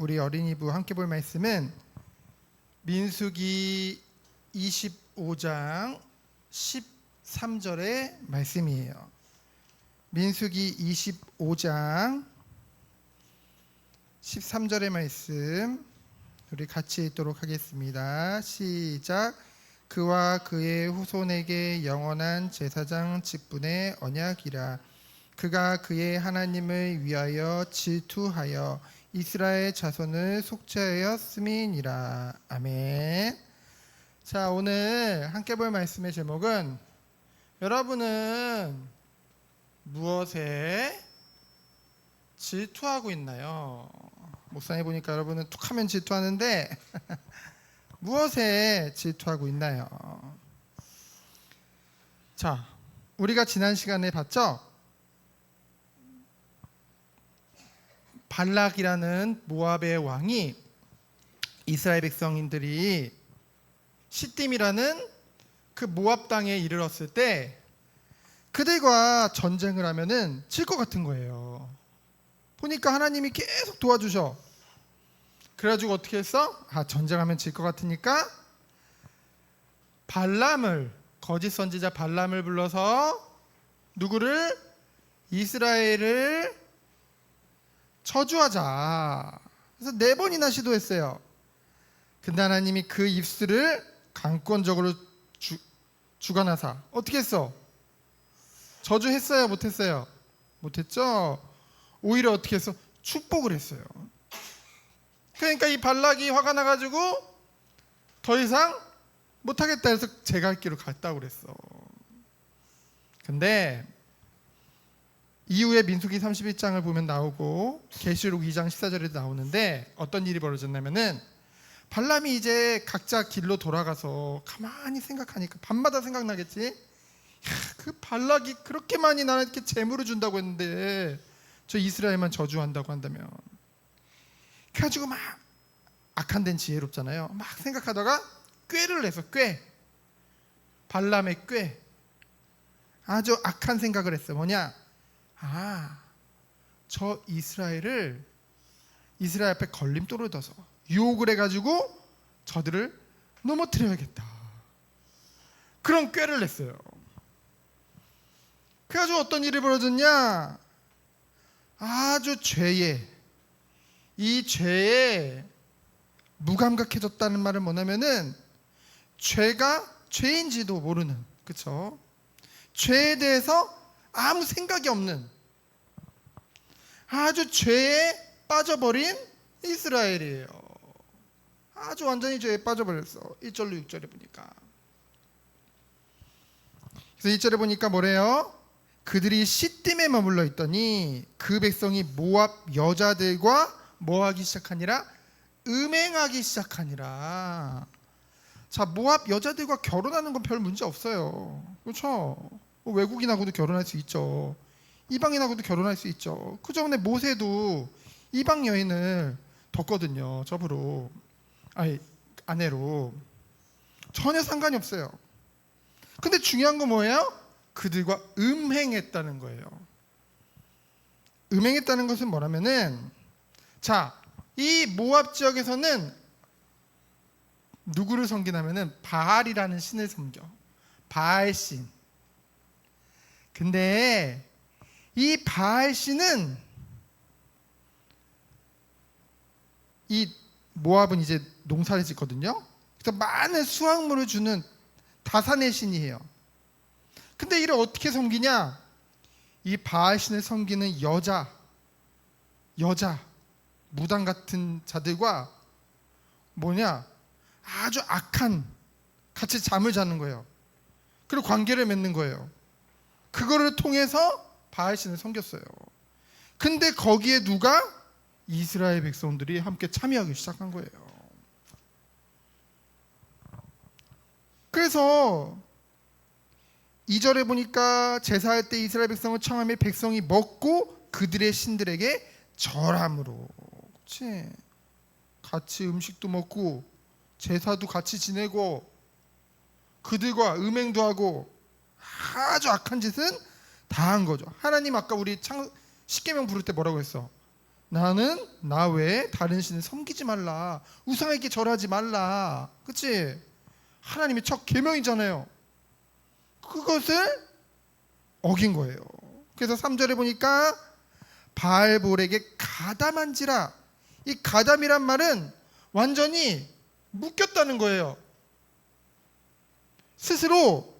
우리 어린이부 함께 볼 말씀은 민수기 25장 13절의 말씀이에요. 민수기 25장 13절의 말씀 우리 같이 읽도록 하겠습니다. 시작. 그와 그의 후손에게 영원한 제사장 직분의 언약이라. 그가 그의 하나님을 위하여 질투하여 이스라엘 자손을 속죄하였음이니라. 아멘. 자, 오늘 함께 볼 말씀의 제목은 여러분은 무엇에 질투하고 있나요? 목사님 보니까 여러분은 툭 하면 질투하는데 무엇에 질투하고 있나요? 자, 우리가 지난 시간에 봤죠? 발락이라는 모압의 왕이 이스라엘 백성인들이 시딤이라는 그 모압 땅에 이르렀을 때 그들과 전쟁을 하면은 질 것 같은 거예요. 보니까 하나님이 계속 도와주셔. 그래가지고 어떻게 했어? 아 전쟁하면 질 것 같으니까 발람을 거짓 선지자 발람을 불러서 누구를 이스라엘을 저주하자. 그래서 네 번이나 시도했어요. 근데 하나님이 그 입술을 강권적으로 주, 주관하사 어떻게 했어? 저주했어요, 못했어요? 못했죠. 오히려 어떻게 했어? 축복을 했어요. 그러니까 이 발락이 화가 나가지고 더 이상 못하겠다 해서 할 길로 갔다고 그랬어. 근데 이후에 민수기 31장을 보면 나오고 계시록 2장 14절에도 나오는데 어떤 일이 벌어졌냐면은 발람이 이제 각자 길로 돌아가서 가만히 생각하니까 밤마다 생각나겠지. 야, 그 발락이 그렇게 많이 나한테 재물을 준다고 했는데 저 이스라엘만 저주한다고 한다면 그래가지고 막 악한 데는 지혜롭잖아요. 막 생각하다가 꾀를 내서 꾀 발람의 꾀 아주 악한 생각을 했어. 뭐냐? 아, 저 이스라엘을 이스라엘 앞에 걸림돌을 둬서 유혹을 해가지고 저들을 넘어뜨려야겠다. 그런 꾀를 냈어요. 그래가지고 어떤 일이 벌어졌냐? 아주 죄에 이 죄에 무감각해졌다는 말은 뭐냐면은 죄가 죄인지도 모르는 그쵸? 죄에 대해서 아무 생각이 없는 아주 죄에 빠져버린 이스라엘이에요. 아주 완전히 죄에 빠져버렸어. 1절로 6절에 보니까. 그래서 1절에 보니까 뭐래요? 그들이 시딤에 머물러 있더니 그 백성이 모압 여자들과 뭐하기 시작하니라? 음행하기 시작하니라. 자, 모압 여자들과 결혼하는 건 별 문제 없어요. 그렇죠? 뭐 외국인하고도 결혼할 수 있죠. 이방인하고도 결혼할 수 있죠. 그 전에 모세도 이방 여인을 뒀거든요. 접으로. 아니, 아내로. 전혀 상관이 없어요. 근데 중요한 건 뭐예요? 그들과 음행했다는 거예요. 음행했다는 것은 뭐냐면은 자, 이 모압 지역에서는 누구를 섬기냐면은 바알이라는 신을 섬겨. 바알 신. 근데 이 바알 신은 이 모압은 이제 농사를 짓거든요. 그래서 많은 수확물을 주는 다산의 신이에요. 근데 이를 어떻게 섬기냐? 이 바알 신을 섬기는 여자, 여자, 무당 같은 자들과 뭐냐? 아주 악한 같이 잠을 자는 거예요. 그리고 관계를 맺는 거예요. 그거를 통해서 바알 신을 섬겼어요. 근데 거기에 누가 이스라엘 백성들이 함께 참여하기 시작한 거예요. 그래서 2절에 보니까 제사할 때 이스라엘 백성을 청함에 백성이 먹고 그들의 신들에게 절함으로 그치? 같이 음식도 먹고 제사도 같이 지내고 그들과 음행도 하고 아주 악한 짓은 다 한 거죠. 하나님 아까 우리 창 십계명 부를 때 뭐라고 했어? 나는 나 외에 다른 신을 섬기지 말라. 우상에게 절하지 말라. 그치? 하나님의 첫 계명이잖아요. 그것을 어긴 거예요. 그래서 3절에 보니까 바알볼에게 가담한지라. 이 가담이란 말은 완전히 묶였다는 거예요. 스스로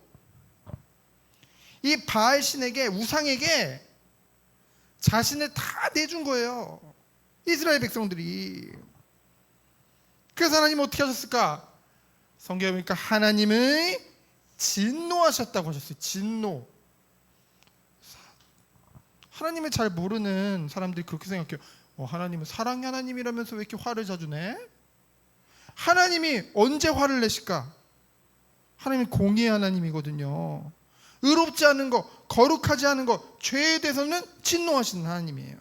이 바알 신에게 우상에게 자신을 다 내준 거예요. 이스라엘 백성들이. 그래서 하나님 어떻게 하셨을까? 성경에 보니까 하나님의 진노하셨다고 하셨어요. 진노. 하나님을 잘 모르는 사람들이 그렇게 생각해요. 어, 하나님은 사랑의 하나님이라면서 왜 이렇게 화를 자주 내? 하나님이 언제 화를 내실까? 하나님이 공의의 하나님이거든요. 의롭지 않은 것, 거룩하지 않은 것, 죄에 대해서는 진노하시는 하나님이에요.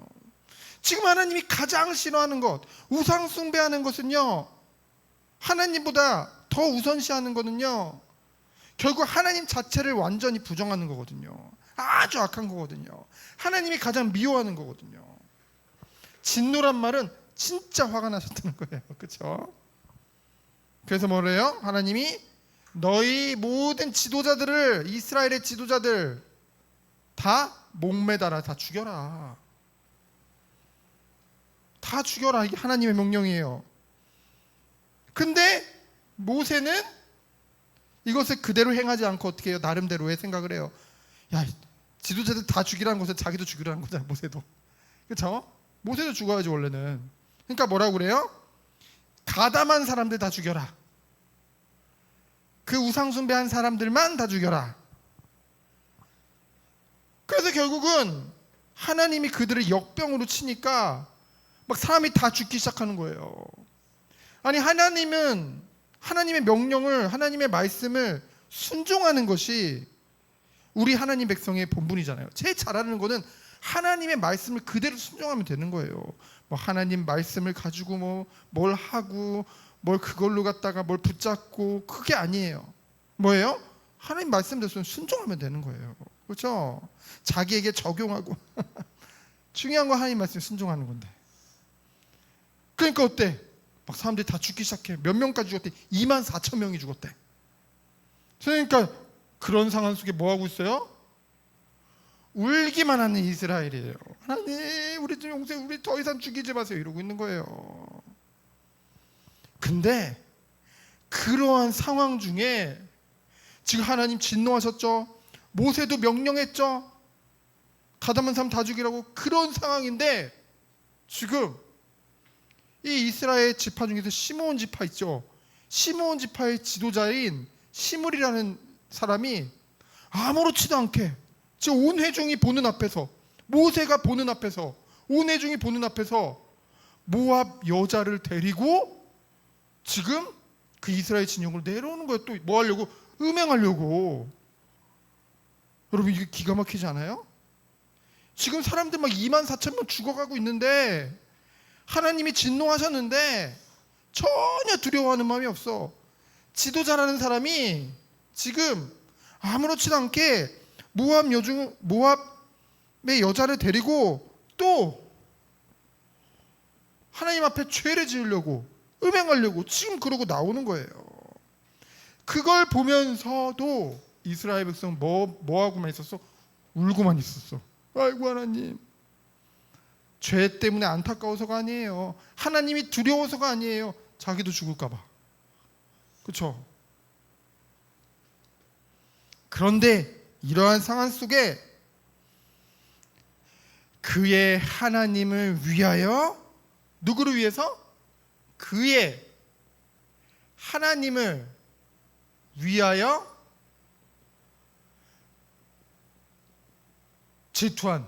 지금 하나님이 가장 싫어하는 것, 우상 숭배하는 것은요. 하나님보다 더 우선시하는 거는요. 결국 하나님 자체를 완전히 부정하는 거거든요. 아주 악한 거거든요. 하나님이 가장 미워하는 거거든요. 진노란 말은 진짜 화가 나셨다는 거예요. 그렇죠? 그래서 뭐래요? 하나님이 너희 모든 지도자들을 이스라엘의 지도자들 다 목매달아 다 죽여라. 다 죽여라. 이게 하나님의 명령이에요. 근데 모세는 이것을 그대로 행하지 않고 어떻게 해요? 나름대로의 생각을 해요. 야, 지도자들 다 죽이라는 것은 자기도 죽이라는 거잖아, 모세도. 그렇죠? 모세도 죽어야지 원래는. 그러니까 뭐라고 그래요? 가담한 사람들 다 죽여라. 그 우상 숭배한 사람들만 다 죽여라. 그래서 결국은 하나님이 그들을 역병으로 치니까 막 사람이 다 죽기 시작하는 거예요. 아니 하나님은 하나님의 명령을 하나님의 말씀을 순종하는 것이 우리 하나님 백성의 본분이잖아요. 제일 잘하는 거는 하나님의 말씀을 그대로 순종하면 되는 거예요. 뭐 하나님 말씀을 가지고 뭐 뭘 하고 뭘 그걸로 갖다가 뭘 붙잡고 그게 아니에요. 뭐예요? 하나님 말씀대로 순종하면 되는 거예요. 그렇죠? 자기에게 적용하고 중요한 건 하나님 말씀 순종하는 건데. 그러니까 어때? 막 사람들이 다 죽기 시작해. 몇 명까지 죽었대? 2만 4천 명이 죽었대. 그러니까 그런 상황 속에 뭐 하고 있어요? 울기만 하는 이스라엘이에요. 하나님, 우리 좀 용서, 우리 더 이상 죽이지 마세요. 이러고 있는 거예요. 근데 그러한 상황 중에 지금 하나님 진노하셨죠. 모세도 명령했죠. 가담한 사람 다 죽이라고 그런 상황인데 지금 이 이스라엘 지파 중에서 시므온 지파 있죠. 시므온 지파의 지도자인 시물이라는 사람이 아무렇지도 않게 온 회중이 보는 앞에서 모세가 보는 앞에서 온 회중이 보는 앞에서 모압 여자를 데리고 지금 그 이스라엘 진영으로 내려오는 거예요. 또 뭐 하려고? 음행하려고. 여러분 이게 기가 막히지 않아요? 지금 사람들 막 2만 4천 명 죽어가고 있는데 하나님이 진노하셨는데 전혀 두려워하는 마음이 없어. 지도자라는 사람이 지금 아무렇지도 않게 모압 여중 모압의 여자를 데리고 또 하나님 앞에 죄를 지으려고 음행하려고 지금 그러고 나오는 거예요. 그걸 보면서도 이스라엘 백성 뭐 뭐 하고만 있었어? 울고만 있었어. 아이고 하나님. 죄 때문에 안타까워서가 아니에요. 하나님이 두려워서가 아니에요. 자기도 죽을까 봐. 그렇죠? 그런데 이러한 상황 속에 그의 하나님을 위하여 누구를 위해서? 그의 하나님을 위하여 질투한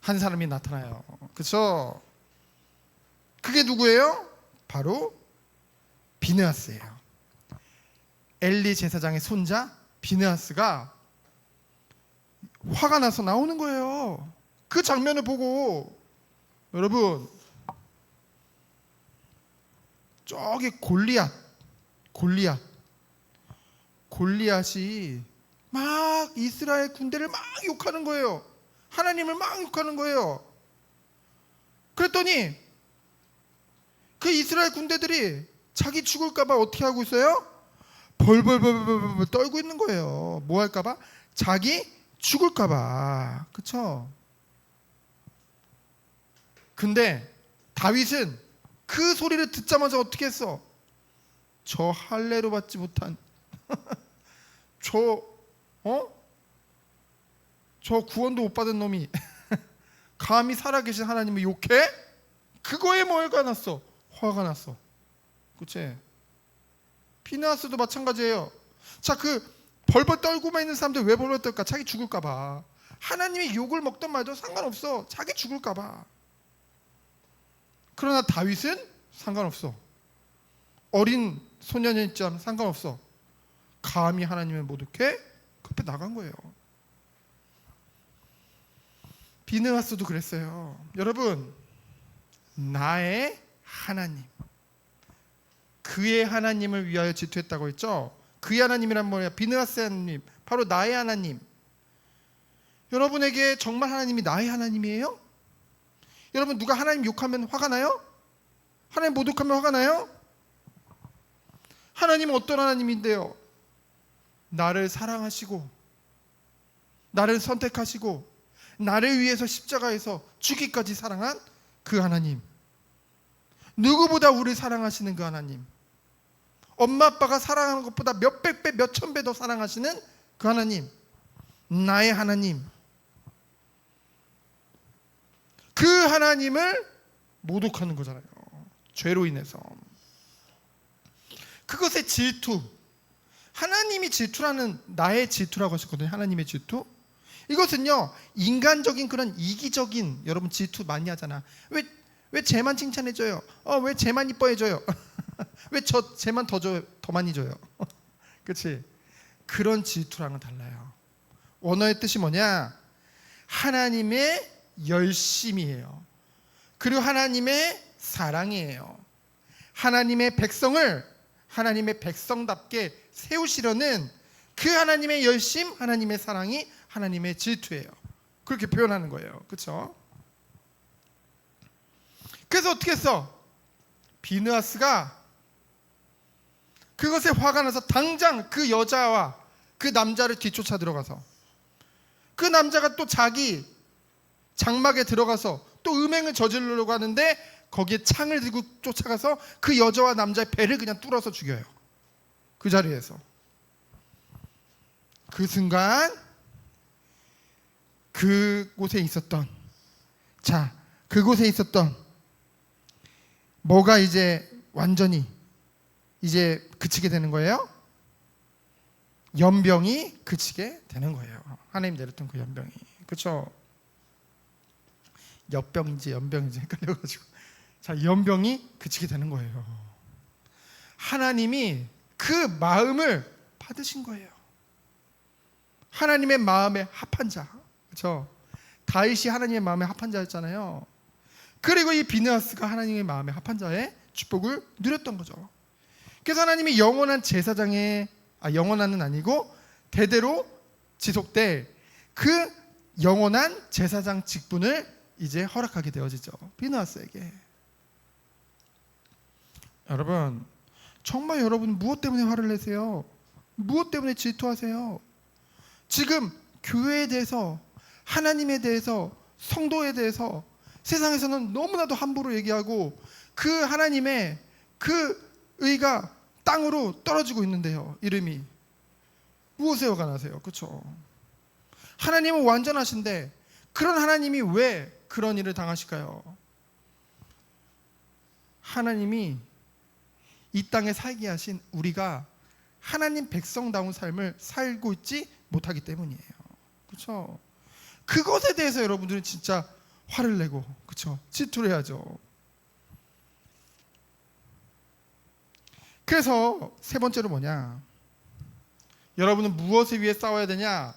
한 사람이 나타나요. 그렇죠? 그게 누구예요? 바로 비느하스예요. 엘리 제사장의 손자 비느하스가 화가 나서 나오는 거예요. 그 장면을 보고 여러분 저기 골리앗 골리앗 골리앗이 막 이스라엘 군대를 막 욕하는 거예요. 하나님을 막 욕하는 거예요. 그랬더니 그 이스라엘 군대들이 자기 죽을까봐 어떻게 하고 있어요? 벌벌벌벌벌 떨고 있는 거예요. 뭐 할까봐? 자기 죽을까봐. 그쵸? 근데 다윗은 그 소리를 듣자마자 어떻게 했어? 저 할례로 받지 못한 저 어? 저 구원도 못 받은 놈이 감히 살아계신 하나님을 욕해? 그거에 뭐가 났어? 화가 났어. 그치? 피나스도 마찬가지예요. 자, 그 벌벌 떨고만 있는 사람들 왜 벌벌 떨까? 자기 죽을까봐. 하나님이 욕을 먹던 말도 상관없어. 자기 죽을까봐. 그러나 다윗은 상관없어. 어린 소년이지만 상관없어. 감히 하나님을 모독해 그 앞에 나간 거예요. 비느하스도 그랬어요. 여러분, 나의 하나님, 그의 하나님을 위하여 질투했다고 했죠. 그의 하나님이란 뭐예요? 비느하스 하나님, 바로 나의 하나님. 여러분에게 정말 하나님이 나의 하나님이에요? 여러분 누가 하나님 욕하면 화가 나요? 하나님 모독하면 화가 나요? 하나님은 어떤 하나님인데요? 나를 사랑하시고 나를 선택하시고 나를 위해서 십자가에서 죽기까지 사랑한 그 하나님. 누구보다 우리를 사랑하시는 그 하나님. 엄마 아빠가 사랑하는 것보다 몇백 배, 몇천 배 더 사랑하시는 그 하나님. 나의 하나님. 그 하나님을 모독하는 거잖아요. 죄로 인해서. 그것의 질투. 하나님이 질투라는 나의 질투라고 하셨거든요. 하나님의 질투. 이것은요 인간적인 그런 이기적인 여러분 질투 많이 하잖아. 왜 왜 쟤만 칭찬해줘요? 어 왜 쟤만 이뻐해줘요? 왜 저 쟤만 더 줘요? 더 많이 줘요? 그렇지? 그런 질투랑은 달라요. 원어의 뜻이 뭐냐? 하나님의 열심이에요. 그리고 하나님의 사랑이에요. 하나님의 백성을 하나님의 백성답게 세우시려는 그 하나님의 열심, 하나님의 사랑이 하나님의 질투예요. 그렇게 표현하는 거예요. 그렇죠? 그래서 어떻게 했어? 비느하스가 그것에 화가 나서 당장 그 여자와 그 남자를 뒤쫓아 들어가서 그 남자가 또 자기 장막에 들어가서 또 음행을 저지르려고 하는데 거기에 창을 들고 쫓아가서 그 여자와 남자의 배를 그냥 뚫어서 죽여요. 그 자리에서. 그 순간 그곳에 있었던 자 그곳에 있었던 뭐가 이제 완전히 이제 그치게 되는 거예요? 연병이 그치게 되는 거예요. 하나님 내렸던 그 연병이 그렇죠? 역병인지 연병인지 헷갈려가지고 자 연병이 그치게 되는 거예요. 하나님이 그 마음을 받으신 거예요. 하나님의 마음에 합한 자. 그렇죠? 다윗이 하나님의 마음에 합한 자였잖아요. 그리고 이 비느하스가 하나님의 마음에 합한 자의 축복을 누렸던 거죠. 그래서 하나님이 영원한 제사장의 아 영원한은 아니고 대대로 지속될 그 영원한 제사장 직분을 이제 허락하게 되어지죠. 비느하스에게. 여러분, 정말 여러분 무엇 때문에 화를 내세요? 무엇 때문에 질투하세요? 지금 교회에 대해서 하나님에 대해서 성도에 대해서 세상에서는 너무나도 함부로 얘기하고 그 하나님의 그 의가 땅으로 떨어지고 있는데요. 이름이 무엇에 화가 나세요? 그렇죠? 하나님은 완전하신데 그런 하나님이 왜 그런 일을 당하실까요? 하나님이 이 땅에 살게 하신 우리가 하나님 백성다운 삶을 살고 있지 못하기 때문이에요. 그렇죠? 그것에 대해서 여러분들은 진짜 화를 내고 그렇죠? 질투를 해야죠. 그래서 세 번째로 뭐냐? 여러분은 무엇을 위해 싸워야 되냐?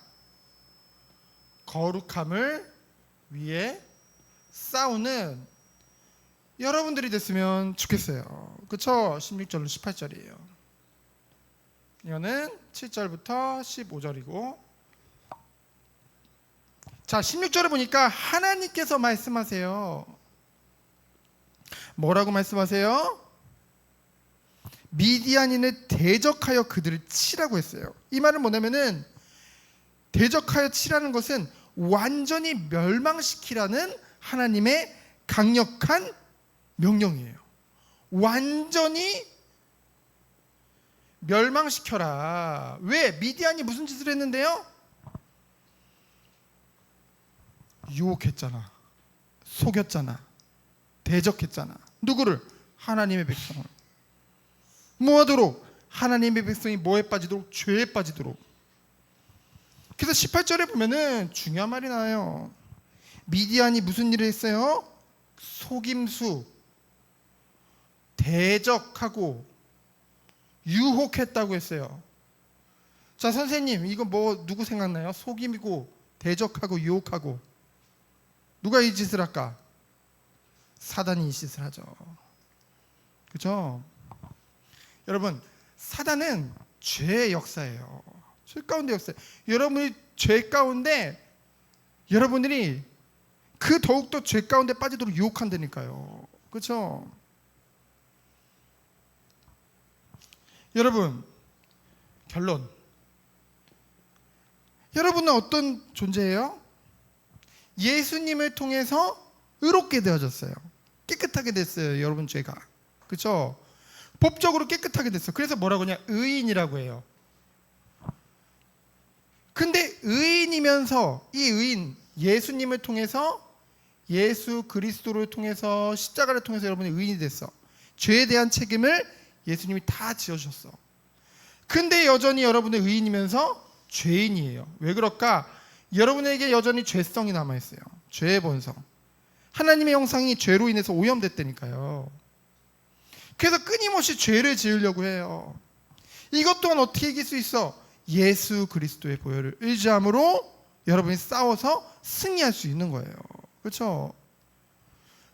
거룩함을 위해 싸우는 여러분들이 됐으면 좋겠어요. 그쵸? 16절로 18절이에요. 이거는 7절부터 15절이고 자 16절을 보니까 하나님께서 말씀하세요. 뭐라고 말씀하세요? 미디안인을 대적하여 그들을 치라고 했어요. 이 말은 뭐냐면은 대적하여 치라는 것은 완전히 멸망시키라는 하나님의 강력한 명령이에요. 완전히 멸망시켜라. 왜? 미디안이 무슨 짓을 했는데요? 유혹했잖아. 속였잖아. 대적했잖아. 누구를? 하나님의 백성을. 뭐 하도록? 하나님의 백성이 뭐에 빠지도록? 죄에 빠지도록. 그래서 18절에 보면은 중요한 말이 나와요. 미디안이 무슨 일을 했어요? 속임수, 대적하고 유혹했다고 했어요. 자, 선생님, 이거 뭐 누구 생각나요? 속임이고 대적하고 유혹하고 누가 이 짓을 할까? 사단이 이 짓을 하죠. 그죠? 여러분, 사단은 죄의 역사예요. 죄 가운데 역사. 여러분이 죄 가운데 여러분들이 그 더욱더 죄 가운데 빠지도록 유혹한다니까요. 그렇죠? 여러분, 결론. 여러분은 어떤 존재예요? 예수님을 통해서 의롭게 되어졌어요. 깨끗하게 됐어요. 여러분 죄가. 그렇죠? 법적으로 깨끗하게 됐어. 그래서 뭐라고 하냐? 의인이라고 해요. 근데 의인이면서 이 의인 예수님을 통해서 예수 그리스도를 통해서 십자가를 통해서 여러분이 의인이 됐어. 죄에 대한 책임을 예수님이 다 지어주셨어. 근데 여전히 여러분의 의인이면서 죄인이에요. 왜 그럴까? 여러분에게 여전히 죄성이 남아 있어요. 죄의 본성. 하나님의 형상이 죄로 인해서 오염됐다니까요. 그래서 끊임없이 죄를 지으려고 해요. 이것 또한 어떻게 이길 수 있어? 예수 그리스도의 보혈을 의지함으로 여러분이 싸워서 승리할 수 있는 거예요. 그렇죠?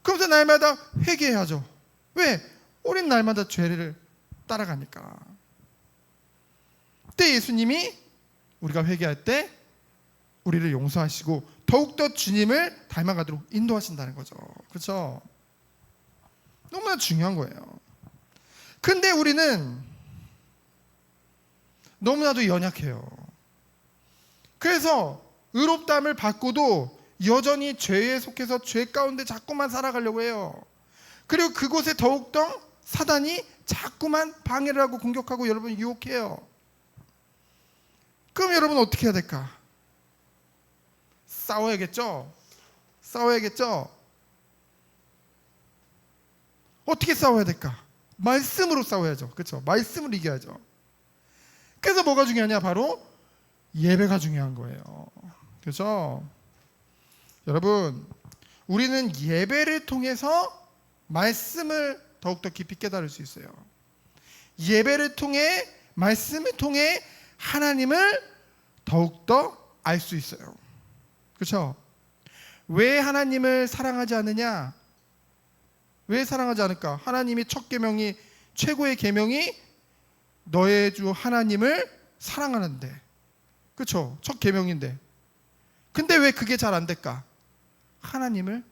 그러면서 날마다 회개해야죠. 왜? 우린 날마다 죄를 따라가니까. 그때 예수님이 우리가 회개할 때 우리를 용서하시고 더욱더 주님을 닮아가도록 인도하신다는 거죠. 그렇죠? 너무나 중요한 거예요. 근데 우리는 너무나도 연약해요. 그래서 의롭담을 받고도 여전히 죄에 속해서 죄 가운데 자꾸만 살아가려고 해요. 그리고 그곳에 더욱더 사단이 자꾸만 방해를 하고 공격하고 여러분 유혹해요. 그럼 여러분 어떻게 해야 될까? 싸워야겠죠? 싸워야겠죠? 어떻게 싸워야 될까? 말씀으로 싸워야죠. 그렇죠? 말씀으로 이겨야죠. 그래서 뭐가 중요하냐? 바로 예배가 중요한 거예요. 그렇죠? 여러분, 우리는 예배를 통해서 말씀을 더욱더 깊이 깨달을 수 있어요. 예배를 통해 말씀을 통해 하나님을 더욱더 알 수 있어요. 그렇죠? 왜 하나님을 사랑하지 않느냐? 왜 사랑하지 않을까? 하나님이 첫 계명이 최고의 계명이 너의 주 하나님을 사랑하는데. 그렇죠? 첫 계명인데. 근데 왜 그게 잘 안 될까? 하나님을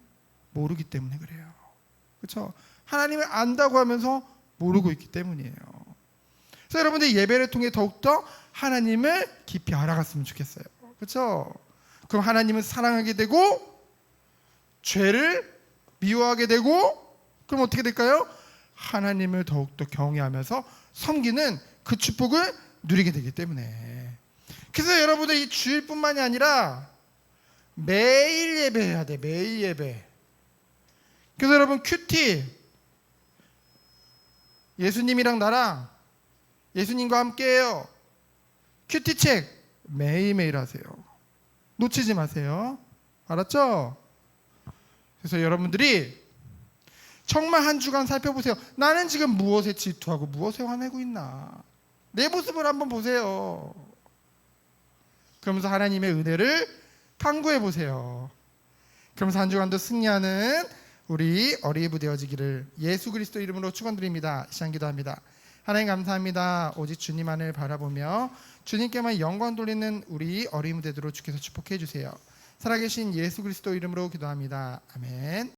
모르기 때문에 그래요. 그렇죠? 하나님을 안다고 하면서 모르고 있기 때문이에요. 그래서 여러분들 예배를 통해 더욱더 하나님을 깊이 알아갔으면 좋겠어요. 그렇죠? 그럼 하나님은 사랑하게 되고 죄를 미워하게 되고 그럼 어떻게 될까요? 하나님을 더욱더 경외하면서 섬기는 그 축복을 누리게 되기 때문에 그래서 여러분들 이 주일뿐만이 아니라 매일 예배해야 돼 매일 예배 그래서 여러분 큐티 예수님이랑 나랑 예수님과 함께해요 큐티 책 매일매일 하세요 놓치지 마세요 알았죠? 그래서 여러분들이 정말 한 주간 살펴보세요. 나는 지금 무엇에 질투하고 무엇에 화내고 있나? 내 모습을 한번 보세요. 그러면서 하나님의 은혜를 탐구해 보세요. 그러면서 한 주간도 승리하는 우리 어리부 되어지기를 예수 그리스도 이름으로 축원드립니다. 시간 기도합니다. 하나님 감사합니다. 오직 주님만을 바라보며 주님께만 영광 돌리는 우리 어리무 되도록 주께서 축복해 주세요. 살아계신 예수 그리스도 이름으로 기도합니다. 아멘.